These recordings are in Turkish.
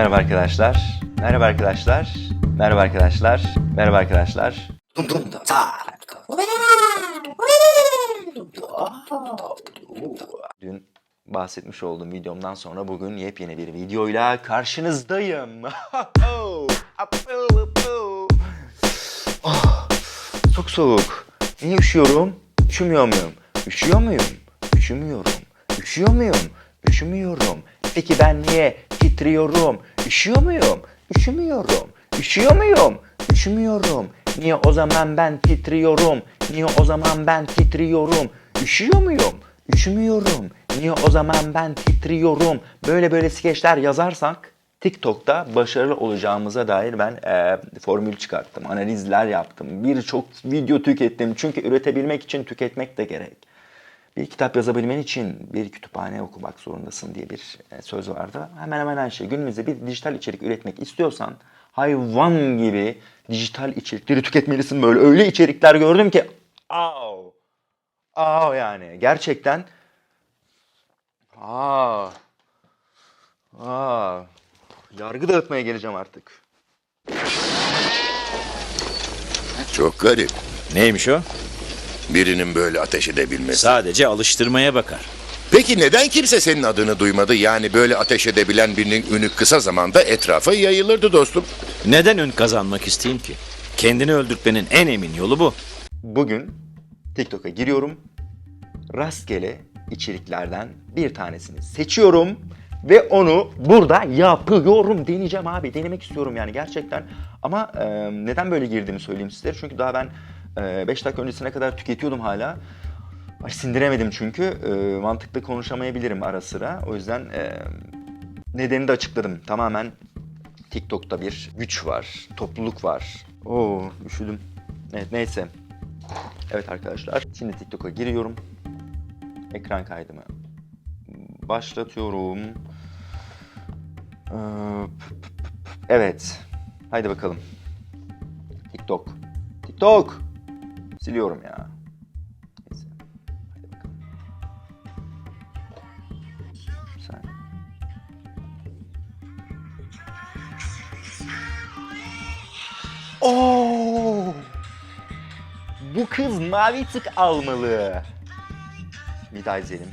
Merhaba arkadaşlar. Merhaba arkadaşlar. Merhaba arkadaşlar. Merhaba arkadaşlar. Dün bahsetmiş olduğum videomdan sonra bugün yepyeni bir videoyla karşınızdayım. Ah, Çok soğuk. Niye üşüyorum? Üşümüyor muyum? Üşüyor muyum? Üşümüyorum. Üşüyor muyum? Üşümüyorum. Peki ben niye titriyorum? Üşüyor muyum? Üşümüyorum. Üşüyor muyum? Üşümüyorum. Niye o zaman ben titriyorum? Niye o zaman ben titriyorum? Üşüyor muyum? Üşümüyorum. Niye o zaman ben titriyorum? Böyle böyle skeçler yazarsak TikTok'ta başarılı olacağımıza dair ben e, formül çıkarttım. Analizler yaptım. Birçok video tükettim. Çünkü üretebilmek için tüketmek de gerek. Bir kitap yazabilmen için bir kütüphane okumak zorundasın diye bir e, söz vardı. Hemen hemen her şey. Günümüzde bir dijital içerik üretmek istiyorsan hayvan gibi dijital içerikleri tüketmelisin. Böyle öyle içerikler gördüm ki au. Au yani. Gerçekten aa. Aa. Yargı dağıtmaya geleceğim artık. Çok garip. Neymiş o? Birinin böyle ateş edebilmesi. Sadece alıştırmaya bakar. Peki neden kimse senin adını duymadı? Yani böyle ateş edebilen birinin ünü kısa zamanda etrafa yayılırdı dostum. Neden ün kazanmak isteyeyim ki? Kendini öldürtmenin en emin yolu bu. Bugün TikTok'a giriyorum. Rastgele içeriklerden bir tanesini seçiyorum ve onu burada yapıyorum deneyeceğim abi. Denemek istiyorum yani gerçekten. Ama e, neden böyle girdiğimi söyleyeyim size. Çünkü daha ben 5 dakika öncesine kadar tüketiyordum hala. Sindiremedim çünkü. E, mantıklı konuşamayabilirim ara sıra. O yüzden e, nedenini de açıkladım. Tamamen TikTok'ta bir güç var, topluluk var. Oo üşüdüm. Evet neyse. Evet arkadaşlar şimdi TikTok'a giriyorum. Ekran kaydımı başlatıyorum. Ee, Evet. Haydi bakalım. TikTok. TikTok. Siliyorum ya. Neyse. Haydi bakalım. Saniye. Oo! Bu kız mavi tık almalı. Bir daha izleyelim.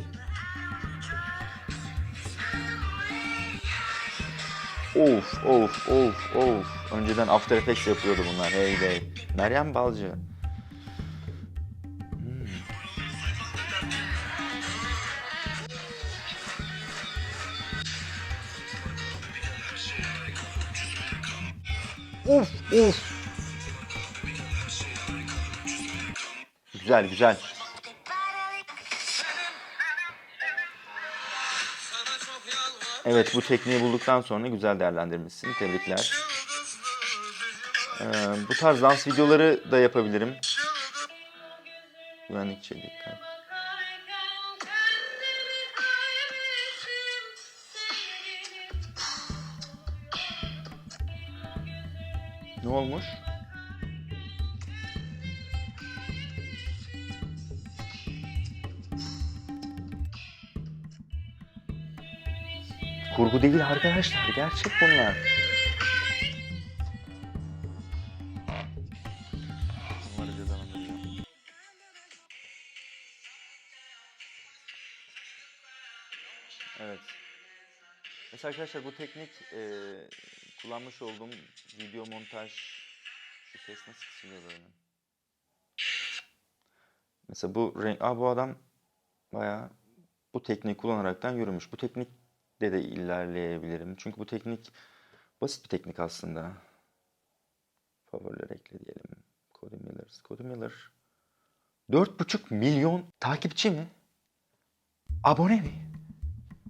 Of of of of. Önceden After Effects yapıyordu bunlar. Hey hey. Meryem Balcı. Of of. Güzel güzel. Evet bu tekniği bulduktan sonra güzel değerlendirmişsin. Tebrikler. Ee, bu tarz dans videoları da yapabilirim. Güvenlikçe dikkat. Ne olmuş? Kurgu değil arkadaşlar. Gerçek bunlar. Evet. Mesela arkadaşlar bu teknik kullanmış olduğum video montaj şu ses nasıl kısılıyor böyle? Mesela bu renk, aa bu adam bayağı bu tekniği kullanaraktan yürümüş. Bu teknik de de ilerleyebilirim. Çünkü bu teknik basit bir teknik aslında. Favoriler ekle diyelim. Cody Miller. Cody Miller. 4,5 milyon takipçi mi? Abone mi?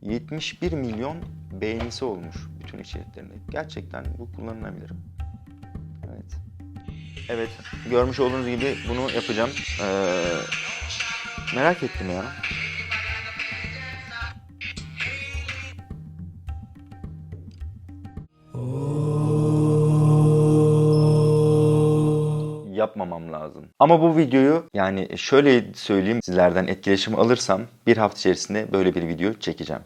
71 milyon beğenisi olmuş bütün içeriklerinde. Gerçekten bu kullanılabilir. Evet. Evet. Görmüş olduğunuz gibi bunu yapacağım. Ee, merak ettim ya. Yapmamam lazım. Ama bu videoyu yani şöyle söyleyeyim sizlerden etkileşim alırsam bir hafta içerisinde böyle bir video çekeceğim.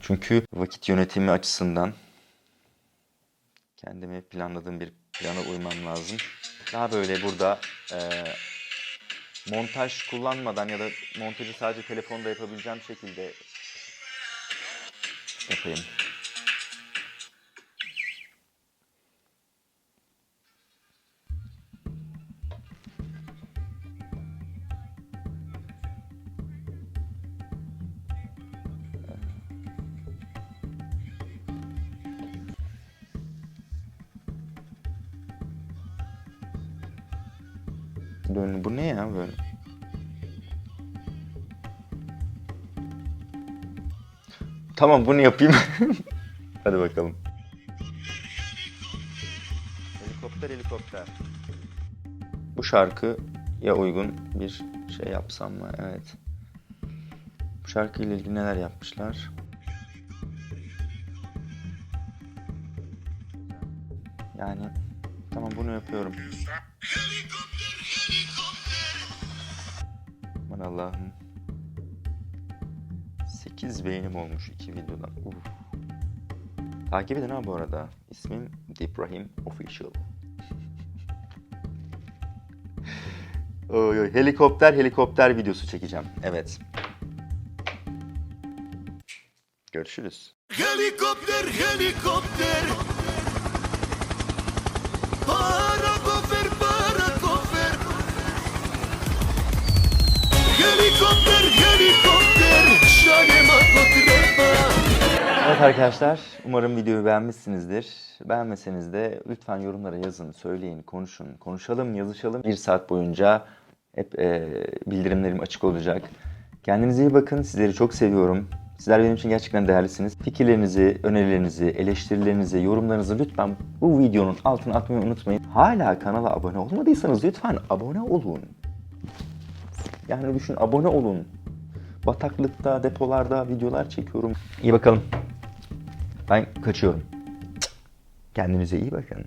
Çünkü vakit yönetimi açısından Kendimi planladığım bir plana uymam lazım. Daha böyle burada eee, montaj kullanmadan ya da montajı sadece telefonda yapabileceğim şekilde yapayım. Dön, bu ne ya böyle? Tamam bunu yapayım. Hadi bakalım. Helikopter helikopter. Bu şarkıya uygun bir şey yapsam mı? Evet. Bu şarkıyla ilgili neler yapmışlar? Yani tamam bunu yapıyorum. Allah'ım. 8 beğenim olmuş iki videodan. Uf. Takip edin ha bu arada. İsmim Dibrahim Official. oy, oy. Helikopter helikopter videosu çekeceğim. Evet. Görüşürüz. Helikopter, helikopter. Arkadaşlar, umarım videoyu beğenmişsinizdir. Beğenmeseniz de lütfen yorumlara yazın, söyleyin, konuşun, konuşalım, yazışalım. Bir saat boyunca hep e, bildirimlerim açık olacak. Kendinize iyi bakın, sizleri çok seviyorum. Sizler benim için gerçekten değerlisiniz. Fikirlerinizi, önerilerinizi, eleştirilerinizi, yorumlarınızı lütfen bu videonun altına atmayı unutmayın. Hala kanala abone olmadıysanız lütfen abone olun. Yani düşün abone olun. Bataklıkta, depolarda videolar çekiyorum. İyi bakalım. Ben kaçıyorum. Kendinize iyi bakın.